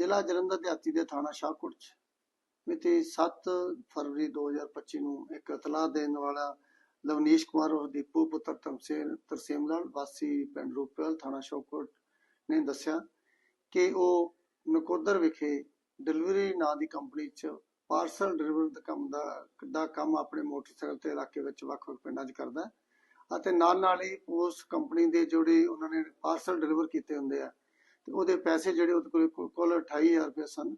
ਜ਼ਿਲ੍ਹਾ ਜਲੰਧਰ ਦਿਹਾਤੀ ਦੇ ਥਾਣਾ ਸ਼ਾਹਕੋਟ 'ਚ। ਮਿਤੀ 7 ਫਰਵਰੀ 2025 ਨੂੰ ਇੱਕ ਇਤਲਾਹ ਦੇਣ ਵਾਲਾ ਲਵਨੀਸ਼ ਕੁਮਾਰ ਉਹ ਦੀਪੂ ਪੁੱਤਰ ਤਰਸੇਮ ਤਰਸੇਮ ਲਾਲ ਵਾਸੀ ਪਿੰਡ ਰੂਪੇਵਾਲ ਥਾਣਾ ਸ਼ਾਹਕੋਟ ਨੇ ਦੱਸਿਆ ਕਿ ਉਹ ਨਕੋਦਰ ਵਿਖੇ ਡਿਲੀਵਰੀ ਨਾਂ ਦੀ ਕੰਪਨੀ 'ਚ ਪਾਰਸਲ ਡਿਲੀਵਰ ਦਾ ਕੰਮ ਦਾ ਦਾ ਕੰਮ ਆਪਣੇ ਮੋਟਰਸਾਈਕਲ ਤੇ ਇਲਾਕੇ ਵਿੱਚ ਵੱਖ-ਵੱਖ ਪਿੰਡਾਂ 'ਚ ਕਰਦਾ ਅਤੇ ਨਾਲ ਨਾਲ ਹੀ ਉਸ ਕੰਪਨੀ ਦੇ ਜਿਹੜੇ ਉਹਨਾਂ ਨੇ ਪਾਰਸਲ ਡਿਲੀਵਰ ਕੀਤੇ ਹੁੰਦੇ ਆ ਤੇ ਉਹਦੇ ਪੈਸੇ ਜਿਹੜੇ ਉਹਦੇ ਕੋਲ ਕੁੱਲ 28000 ਰੁਪਏ ਸਨ।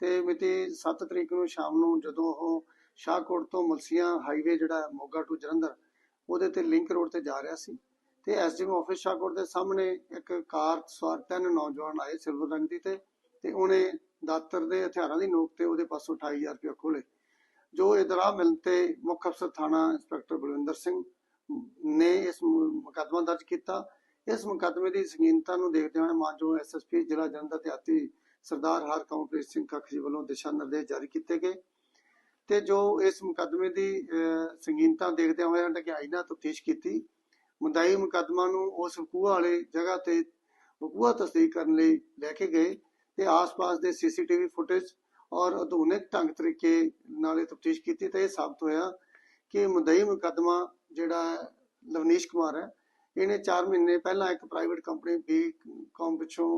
ਤੇ ਮਿਤੀ 7 ਤਰੀਕ ਨੂੰ ਸ਼ਾਮ ਨੂੰ ਜਦੋਂ ਉਹ ਸ਼ਾਹਕੋਟ ਤੋਂ ਮਲਸੀਆਂ ਹਾਈਵੇ ਜਿਹੜਾ ਮੋਗਾ ਟੂ ਜਲੰਧਰ, ਉਹਦੇ ਤੇ ਲਿੰਕ ਰੋਡ ਤੇ ਜਾ ਰਿਹਾ ਸੀ। ਤੇ ਐਸਡੀਐਮ ਆਫਿਸ ਸ਼ਾਹਕੋਟ ਦੇ ਸਾਹਮਣੇ ਇੱਕ ਕਾਰ ਸਵਾਰ ਤਿੰਨ ਨੌਜਵਾਨ ਆਏ ਸਿਲਵਰ ਰੰਗ ਦੀ ਤੇ ਤੇ ਉਹਨੇ ਦਾਤਰ ਦੇ ਹਥਿਆਰਾਂ ਦੀ ਨੋਕ ਤੇ ਉਹਦੇ ਪਾਸੋਂ 28000 ਰੁਪਏ ਖੋਲੇ ਜੋ ਇਤਲਾਹ ਮਿਲਣ ਤੇ ਮੁੱਖ ਅਫਸਰ ਥਾਣਾ ਇੰਸਪੈਕਟਰ ਬਲਵਿੰਦਰ ਸਿੰਘ ਨੇ ਇਸ ਮੁ- ਮੁਕੱਦਮਾ ਦਰਜ ਕੀਤਾ ਇਸ ਮੁਕੱਦਮੇ ਦੀ ਸੰਗੀਨਤਾ ਨੂੰ ਦੇਖਦੇ ਹੋਏ ਮਾਨਯੋਗ ਐਸਐਸਪੀ ਜ਼ਿਲ੍ਹਾ ਜਲੰਧਰ ਤੇ ਆਤੀ ਸਰਦਾਰ ਹਰਕਮਲਪ੍ਰੀਤ ਸਿੰਘ ਕੱਖ ਜੀ ਵੱਲੋਂ ਦਿਸ਼ਾ ਨਿਰਦੇਸ਼ ਜਾਰੀ ਕੀਤੇ ਗਏ ਤੇ ਜੋ ਇਸ ਮੁਕੱਦਮੇ ਦੀ ਅਹ, ਸੰਗੀਨਤਾ ਦੇਖਦੇ ਹੋਏ ਢਕਿਆਈ ਨਾਲ ਤਫਤੀਸ਼ ਕੀਤੀ। ਮੁੰਦਾਈ ਮੁਕੱਦਮਾ ਨੂੰ ਉਸ ਵਕੂਆ ਵਾਲੇ ਜਗ੍ਹਾ ਤੇ ਵਕੂਆ ਤਸਦੀਕ ਕਰਨ ਲਈ ਲੈ ਕੇ ਗਏ ਤੇ ਆਸ-ਪਾਸ ਦੇ ਸੀਸੀਟੀਵੀ ਫੁਟੇਜ ਔਰ ਆਧੁਨਿਕ ਢੰਗ ਤਰੀਕੇ ਨਾਲ ਇਹ ਤਫਤੀਸ਼ ਕੀਤੀ ਤੇ ਇਹ ਸਾਬਤ ਹੋਇਆ ਕਿ ਮੁੰਦਈ ਮੁਕੱਦਮਾ ਜਿਹੜਾ ਹੈ, ਲਵਨੀਸ਼ ਕੁਮਾਰ ਹੈ ਇਹਨੇ 4 ਮਹੀਨੇ ਪਹਿਲਾਂ ਇੱਕ ਪ੍ਰਾਈਵੇਟ ਕੰਪਨੀ ਬੀ ਕੌਮ ਪਿੱਛੋਂ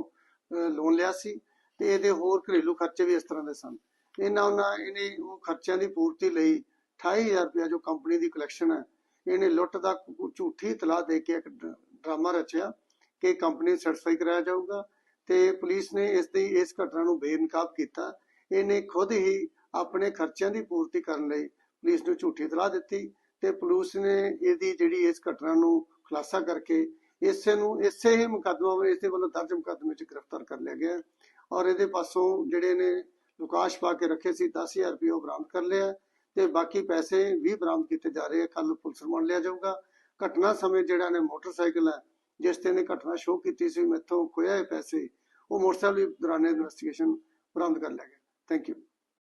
ਲੋਨ ਲਿਆ ਸੀ ਤੇ ਇਹਦੇ ਹੋਰ ਘਰੇਲੂ ਖਰਚੇ ਵੀ ਇਸ ਤਰ੍ਹਾਂ ਦੇ ਸਨ। ਇਹਨਾਂ ਉਹਨਾਂ, ਇਹਨੇ ਉਹ ਖਰਚਿਆਂ ਦੀ ਪੂਰਤੀ ਲਈ 28000 ਰੁਪਇਆ ਜੋ ਕੰਪਨੀ ਦੀ ਕਲੈਕਸ਼ਨ ਹੈ, ਇਹਨੇ ਲੁੱਟ ਦਾ ਝੂਠੀ ਇਤਲਾਹ ਦੇ ਕੇ ਇੱਕ ਡਰਾਮਾ ਰਚਿਆ ਕਿ ਕੰਪਨੀ ਸੈਟੀਸਫਾਈ ਕਰਾਇਆ ਜਾਊਗਾ ਤੇ ਪੁਲਿਸ ਨੇ ਇਸ ਦੀ, ਇਸ ਘਟਨਾ ਨੂੰ ਬੇਨਕਾਬ ਕੀਤਾ। ਇਹਨੇ ਖੁਦ ਹੀ ਆਪਣੇ ਖਰਚਿਆਂ ਦੀ ਪੂਰਤੀ ਕਰਨ ਲਈ ਪੁਲਿਸ ਨੂੰ ਝੂਠੀ ਇਤਲਾਹ ਦਿੱਤੀ ਤੇ ਪੁਲਿਸ ਨੇ ਇਹਦੀ ਜਿਹੜੀ ਇਸ ਘਟਨਾ ਨੂੰ ਖੁਲਾਸਾ ਕਰਕੇ ਇਸੇ ਨੂੰ, ਇਸੇ ਹੀ ਮੁਕੱਦਮਾ ਵਿੱਚ ਇਸੇ ਵੱਲੋਂ ਦਰਜ ਮੁਕੱਦਮੇ ਵਿੱਚ ਗ੍ਰਿਫਤਾਰ ਕਰ ਲਿਆ ਗਿਆ। ਔਰ ਇਹਦੇ ਪਾਸੋਂ ਜਿਹੜੇ ਨੇ ਲੁਕਾਸ਼ ਪਾ ਕੇ ਰੱਖੇ ਸੀ 10000 ਰੁਪਏ ਉਹ ਬਰਾਮਦ ਕਰ ਲਿਆ ਤੇ ਬਾਕੀ ਪੈਸੇ ਵੀ ਬਰਾਮਦ ਕੀਤੇ ਜਾ ਰਹੇ ਆ। ਕੱਲ ਪੁਲਿਸ ਰਿਮਾਂਡ ਲਿਆ ਜਾਊਗਾ। ਘਟਨਾ ਸਮੇਂ ਜਿਹੜਾ ਨੇ ਮੋਟਰਸਾਈਕਲ ਹੈ, ਜਿਸ ਤੇ ਨੇ ਘਟਨਾ ਸ਼ੋਅ ਕੀਤੀ ਸੀ, ਮੈਥੋਂ ਖੋਇਆ ਪੈਸੇ, ਉਹ ਮੋਟਰਸਾਈਕਲ ਵੀ ਦੌਰਾਨ ਇਨਵੈਸਟੀਗੇਸ਼ਨ ਬਰਾਮਦ ਕਰ ਲਿਆ ਗਿਆ। Thank you.